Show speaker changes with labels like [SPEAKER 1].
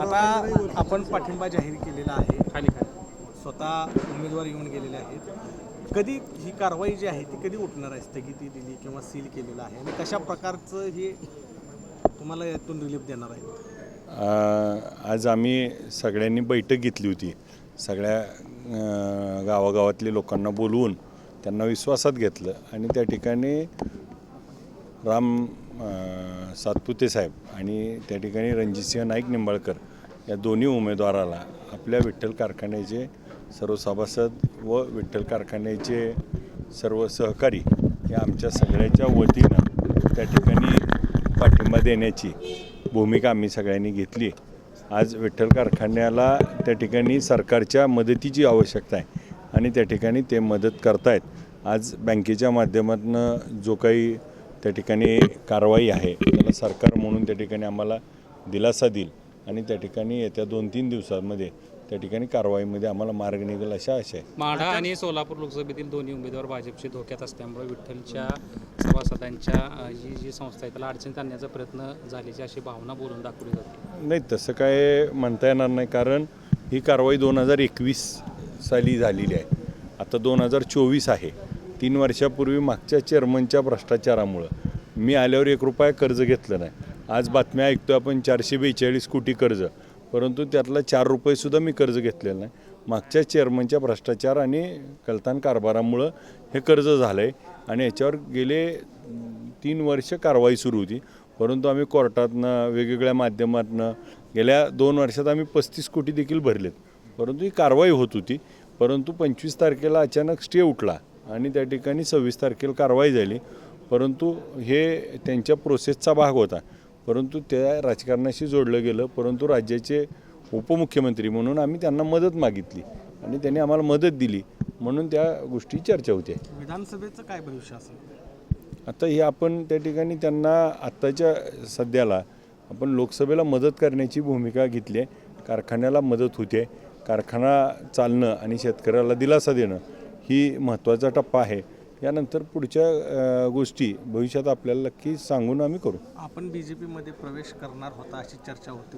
[SPEAKER 1] आता आपण पाठिंबा जाहीर केलेला आहे.
[SPEAKER 2] खाली खाली.
[SPEAKER 1] स्वतः उमेदवार येऊन गेलेले आहेत. कधी ही कारवाई जी आहे ती कधी उठणार आहे? स्थगिती दिली किंवा सील केलेलं आहे? आणि कशा प्रकारचं हे तुम्हाला यातून रिलीफ देणार आहे?
[SPEAKER 3] आज आम्ही सगळ्यांनी बैठक घेतली होती. सगळ्या गावागावातले लोकांना बोलवून त्यांना विश्वासात घेतलं. आणि त्या ठिकाणी राम सातपुते साहेब आणि त्या ठिकाणी रणजितसिंह नाईक निंबाळकर या दोन्ही उमेदवाराला आपल्या विठ्ठल कारखान्याचे सर्व सभासद व विठ्ठल कारखान्याचे सर्व सहकारी या आमच्या सगळ्याच्या वतीनं त्या ठिकाणी पाठिंबा देण्याची भूमिका आम्ही सगळ्यांनी घेतली. आज विठ्ठल कारखान्याला त्या ठिकाणी सरकारच्या मदतीची आवश्यकता आहे आणि त्या ठिकाणी ते मदत करतायत. आज बँकेच्या माध्यमातून जो काही त्या ठिकाणी कारवाई आहे. त्याला सरकार म्हणून त्या ठिकाणी आम्हाला दिलासा देईल आणि त्या ठिकाणी येत्या दोन तीन दिवसांमध्ये त्या ठिकाणी कारवाईमध्ये आम्हाला मार्ग निघेल अशा आशा आहे.
[SPEAKER 2] माढा आणि सोलापूर लोकसभेतील दोन्ही उमेदवार भाजपचे धोक्यात असल्यामुळे विठ्ठलच्या सभासदांच्या ही जी संस्था आहे त्याला अडचणीत आणण्याचा प्रयत्न झाल्याची अशी भावना बोलून दाखवली जाते.
[SPEAKER 3] नाही तसं काय म्हणता येणार नाही कारण ही कारवाई दोन हजार एकवीस साली झालेली आहे. आता दोन हजार चोवीस आहे. तीन वर्षापूर्वी मागच्या चेअरमनच्या भ्रष्टाचारामुळं. मी आल्यावर एक रुपया कर्ज घेतलं नाही. आज बातम्या ऐकतो आपण चारशे बेचाळीस कोटी कर्ज. परंतु त्यातला चार रुपयेसुद्धा मी कर्ज घेतलेलं नाही. मागच्या चेअरमनच्या भ्रष्टाचार आणि कलतान कारभारामुळं हे कर्ज झालं आहे आणि याच्यावर गेले तीन वर्ष कारवाई सुरू होती. परंतु आम्ही कोर्टातनं वेगवेगळ्या माध्यमातनं गेल्या दोन वर्षात आम्ही पस्तीस कोटी देखील भरलेत. परंतु ही कारवाई होत होती. परंतु पंचवीस तारखेला अचानक स्टे उठला. आणि त्या ठिकाणी सव्वीस तारखेला कारवाई झाली. परंतु हे त्यांच्या प्रोसेसचा भाग होता. परंतु त्या राजकारणाशी जोडलं गेलं. परंतु राज्याचे उपमुख्यमंत्री म्हणून आम्ही त्यांना मदत मागितली. आणि त्यांनी आम्हाला मदत दिली. म्हणून त्या गोष्टी चर्चा होते
[SPEAKER 1] विधानसभेचं काय भविष्य असेल?
[SPEAKER 3] आता हे आपण त्या ठिकाणी त्यांना आत्ताच्या सध्याला आपण लोकसभेला मदत करण्याची भूमिका घेतली आहे. कारखान्याला मदत होते. कारखाना चालणं आणि शेतकऱ्याला दिलासा देणं ही महत्त्वाचा टप्पा आहे. यानंतर पुढच्या गोष्टी भविष्यात आपल्याला नक्की सांगून आम्ही करू.
[SPEAKER 1] आपण बी जे पीमध्ये प्रवेश करणार होता अशी चर्चा होती.